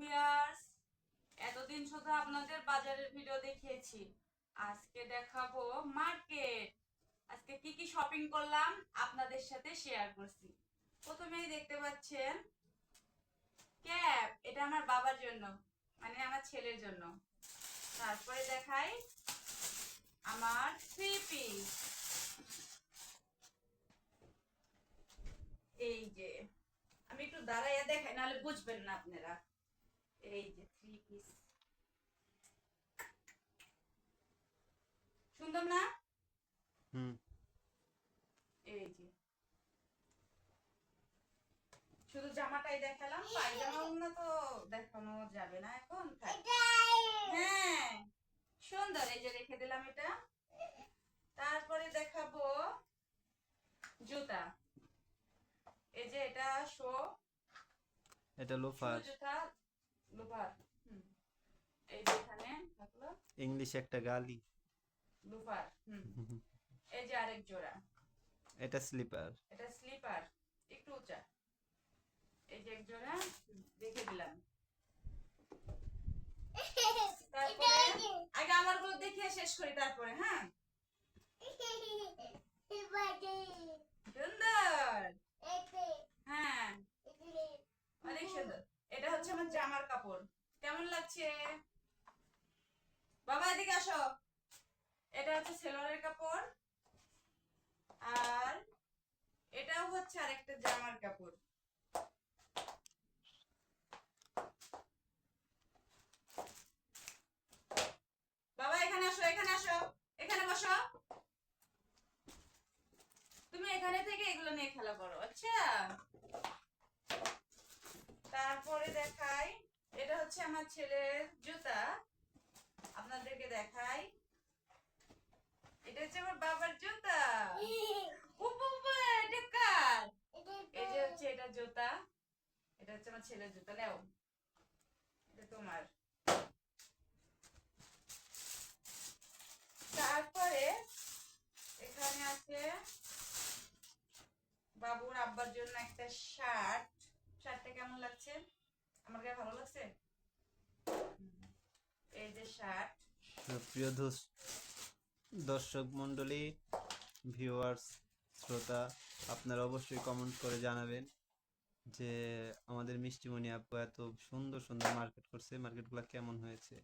Viewers, এতদিন শুধু আপনাদের বাজারের ভিডিও দেখিয়েছি। আজকে দেখাবো মার্কেট আজকে কি কি শপিং করলাম আপনাদের সাথে শেয়ার করছি। প্রথমেই দেখতে পাচ্ছেন ক্যাপ এটা আমার বাবার জন্য মানে আমার ছেলের জন্য। তারপরে দেখাই আমার থ্রি পিস এই যে, আমি একটু দাঁড়াইয়া দেখাই, নাহলে বুঝবেন না আপনারা। এই যে থ্রি পিস সুন্দর না? হুম। এই যে। শুধু জামাটাই দেখালাম পায়জামা তো দেখানো যাবে না এখন। হ্যাঁ সুন্দর এই যে রেখে দিলাম এটা। তারপরে দেখাবো জুতা। এই যে এটা শো এটা লোফার জুতা লোফার হুম। এই যেখানে থাকল ইংলিশ একটা গালি। লোফার হুম। এই যে আরেক জোড়া। এটা স্লিপার। এটা স্লিপার একটু উঁচা। এই যে এক জোড়া রেখে দিলাম। তারপরে আগে আমারগুলো দেখিয়ে শেষ করি তারপরে হ্যাঁ সুন্দর হ্যাঁ অনেক সুন্দর এটা হচ্ছে জামার কাপড়। কেমন লাগছে? বাবা, এদিকে আসো। এটা হচ্ছে সেলোয়ারের কাপড়। আর এটাও হচ্ছে আরেকটা জামার কাপড়। বাবা, এখানে আসো এখানে আসো, এখানে বসো। তুমি এখানে থেকে এগুলো নিয়ে খেলা করো। আচ্ছা। তারপরে দেখাই, এটা হচ্ছে আমার ছেলের জুতা। আপনাদেরকে দেখাই। এটা হচ্ছে আমার বাবার জুতা। বাবুর আব্বার জন্য একটা শার্ট। শার্টটা কেমন লাগছে? আমার গায়ে ভালো লাগছে? এই যে শার্ট প্রিয় দর্শক মন্ডলী ভিউয়ার্স শ্রোতা আপনারা অবশ্যই কমেন্ট করে জানাবেন যে আমাদের মিষ্টিমণি আপু এত সুন্দর সুন্দর মার্কেট করছে মার্কেটগুলো কেমন হয়েছে?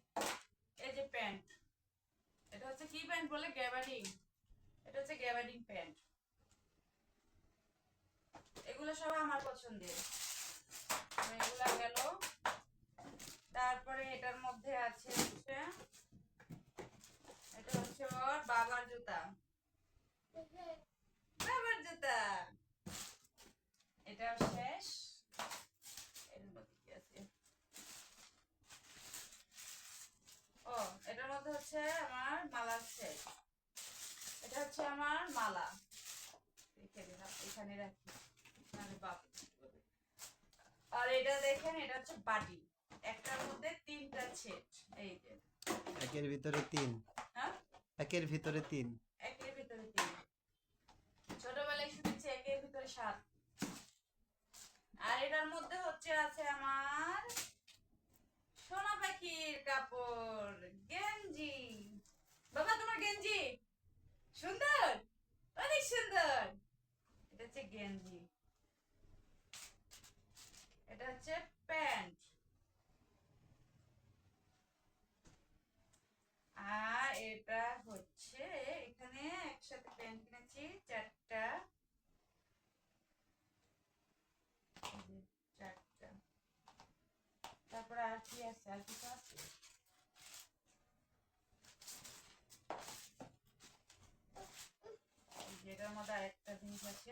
এই যে প্যান্ট এটা হচ্ছে কি প্যান্ট বলে? গ্যাবার্ডিং এটা হচ্ছে গ্যাবার্ডিং প্যান্ট এগুলো সব আমার পছন্দের। এগুলা গেল। তারপরে এটার মধ্যে আছে হচ্ছে, এটা হচ্ছে ওর বাবার জুতা। বাবার জুতা। এটাও শেষ। এর মধ্যে কি আছে? ও, এটার মধ্যে হচ্ছে আমার মালার সেট এটা হচ্ছে আমার মালা। এখানে রাখি। নাহলে বাপ এটা দেখেন এটা হচ্ছে বাটি। একটার মধ্যে তিনটা সেট এই যে। একের ভিতরে তিন। হ্যাঁ? একের ভিতরে তিন। একের ভিতরে তিন। ছোটবেলায় শুনেছি একের ভিতরে সাত। আর এটার মধ্যে হচ্ছে আছে আমার সোনা পাখির কাপড় গেঞ্জি। বাবা তোমার গেঞ্জি সুন্দর অনেক সুন্দর এটা হচ্ছে গেঞ্জি এটা হচ্ছে প্যান্ট আর এটা হচ্ছে এখানে একসাথে প্যান্ট কিনেছি চারটা এই যে চারটা তারপর আছে আর কিছু আছে এই যে এটার মধ্যে আরেকটা জিনিস আছে